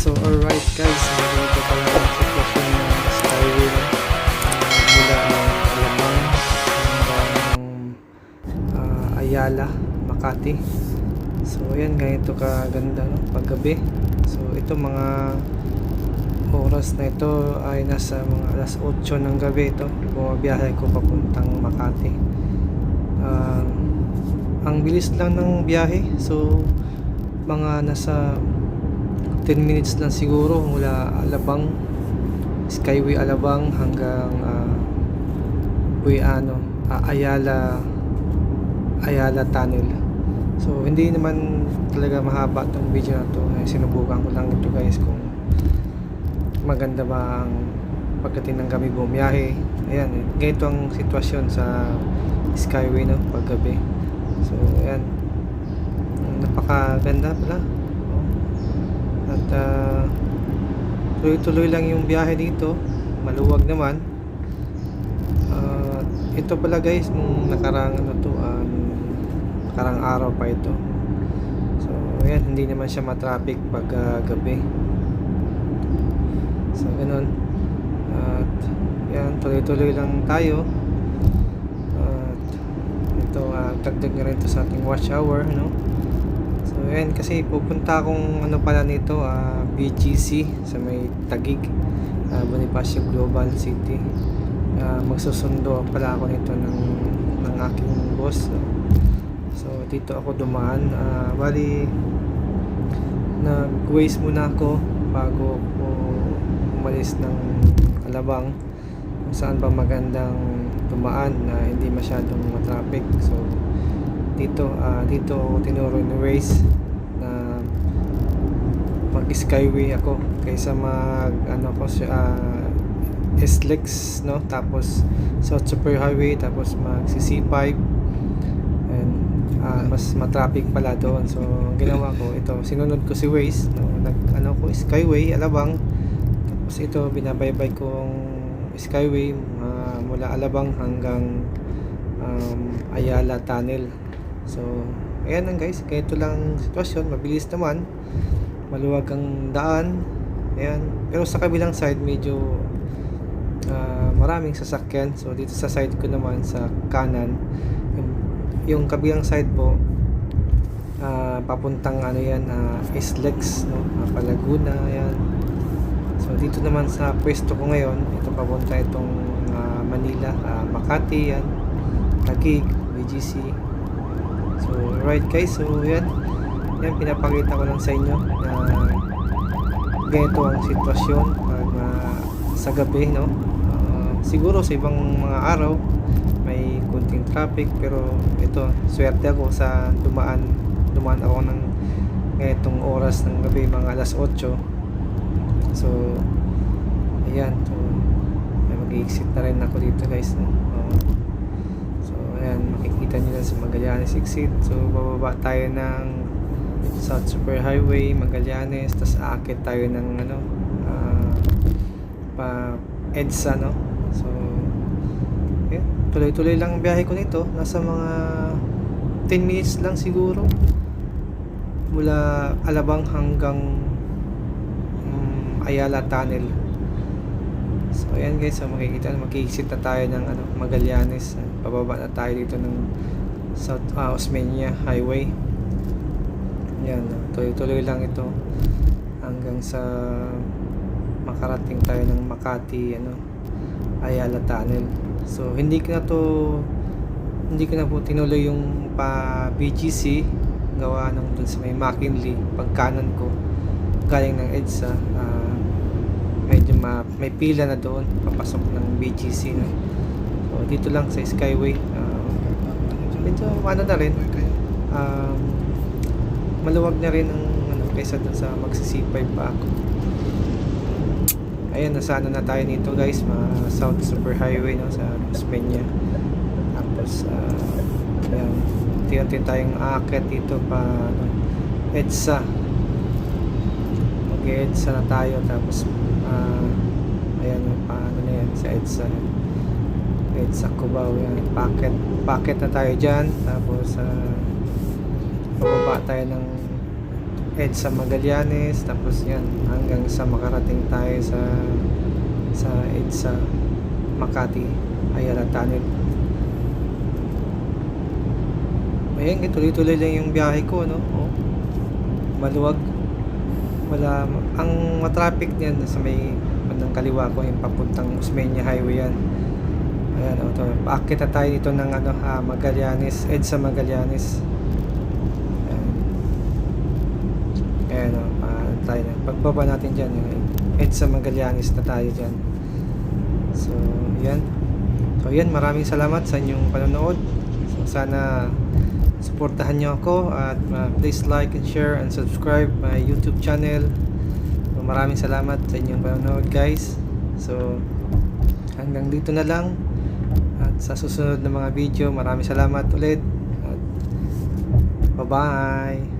So alright guys, nandito pa lang ang sitwasyon ng? Ah, mula ng Alamang hanggang ah, Ayala, Makati. So ayan, ganito kaganda no? paggabi. So ito mga oras na ito ay nasa mga alas 8 ng gabi ito. Bumabiyahe ko papuntang Makati. Ah, ang bilis lang ng biyahe. So mga nasa 10 minutes lang siguro mula Alabang Skyway Alabang hanggang uh, ano Ayala Ayala Tunnel. So hindi naman talaga mahaba tong video na to sinubukan ko lang ito guys kung maganda ba ang pagdating ng gabi bumiyahe. Ayan eh, ganito ang sitwasyon sa Skyway no paggabi. So ayan. Napakaganda pala ah, tuloy-tuloy lang yung biyahe dito. Maluwag naman. Ah, ito pala guys, nung nakarang ano to, nung nakarang araw pa ito. So, ayan, hindi naman siya matraffic pag ah, gabi. So, ganun. At, yan, tuloy-tuloy lang tayo. At, ito, uh, dagdag na rin to sa ating watch hour, no? Ayan, kasi pupunta akong ano pala nito, ah, BGC sa may Tagig, ah, Bonifacio Global City. Ah, magsusundo pala ako nito ng, ng aking boss. So, dito ako dumaan. Ah, bali, nag-waste muna ako bago ako umalis ng Alabang kung saan ba magandang dumaan na hindi masyadong matraffic. So, dito ah dito tinuro ni Waze na mag skyway ako kaysa mag ano ko ah, SLEX no? Tapos South Super Highway tapos mag CC5 and ah, mas matraffic pala doon. So ginawa ko ito sinunod ko si Waze no? Nag ano ko skyway alabang. Tapos ito binabaybay kong skyway ah, mula alabang hanggang um, Ayala Tunnel So, ayan lang guys. Ganito lang sitwasyon. Mabilis naman. Maluwag ang daan. Ayan. Pero sa kabilang side, medyo ah, maraming sasakyan. So, dito sa side ko naman, sa kanan, yung, kabilang side po, ah, papuntang ano yan, uh, Islex, no? Uh, Palaguna, ayan. So, dito naman sa pwesto ko ngayon, ito papunta itong ah, Manila, ah, Makati, yan. Taguig, BGC, So, right guys, so yan. Yan, pinapakita ko lang sa inyo na ganito ang sitwasyon pag ah, sa gabi, no? Ah, siguro sa ibang mga araw may kunting traffic pero ito, swerte ako sa dumaan dumaan ako ng ganitong oras ng gabi, mga alas 8. So, ayan. So, may mag-exit na rin ako dito guys, no? So, ayan, makikita nyo lang sa Magallanes exit. So, bababa tayo ng South Super Highway, Magallanes, tapos aakit tayo ng ano, ah, pa EDSA, no? So, ayan, tuloy-tuloy lang ang biyahe ko nito. Nasa mga 10 minutes lang siguro. Mula Alabang hanggang um, Ayala Tunnel. So ayan guys, so makikita makikixit na tayo ng ano, Magallanes. Pababa na tayo dito ng South uh, Osmeña Highway. Yan, tuloy-tuloy lang ito hanggang sa makarating tayo ng Makati ano Ayala Tunnel. So hindi ko na to hindi ko na po tinuloy yung pa BGC gawa ng dun sa may McKinley pagkanan ko galing ng EDSA ah, medyo ma may pila na doon papasok ng BGC no? So dito lang sa Skyway. Ah, medyo ano na rin um, maluwag na rin ang ano, kaysa dun sa magsisipay pa ako. Ayun nasa ano na tayo nito guys ma South Super Highway no, sa Osmeña tapos uh, ayan unti-unti tayong aakyat dito pa ano, EDSA. mag-EDSA na tayo tapos ah ayan paano na yan sa EDSA EDSA Cubao yan packet packet na tayo dyan tapos ah bababa tayo ng EDSA Magallanes tapos yan hanggang sa makarating tayo sa sa EDSA Makati Ayala Tunnel Ayan, tuloy-tuloy lang yung biyahe ko, no? Oh. Maluwag. Wala, ang matraffic niyan sa may bandang kaliwa ko yung papuntang Osmeña Highway yan. Ayan, oh, to. Paakit tayo dito ng ano, ah, Magallanes, EDSA Magallanes. Ayan. Ayan, oh, ah, tayo na. Pagbaba natin dyan, eh, EDSA Magallanes na tayo dyan. So, yan. So, yan. Maraming salamat sa inyong panonood. So, sana suportahan nyo ako at uh, please like and share and subscribe my YouTube channel. So, maraming salamat sa inyong panonood guys. So, hanggang dito na lang. Sa susunod na mga video, maraming salamat ulit. Bye-bye.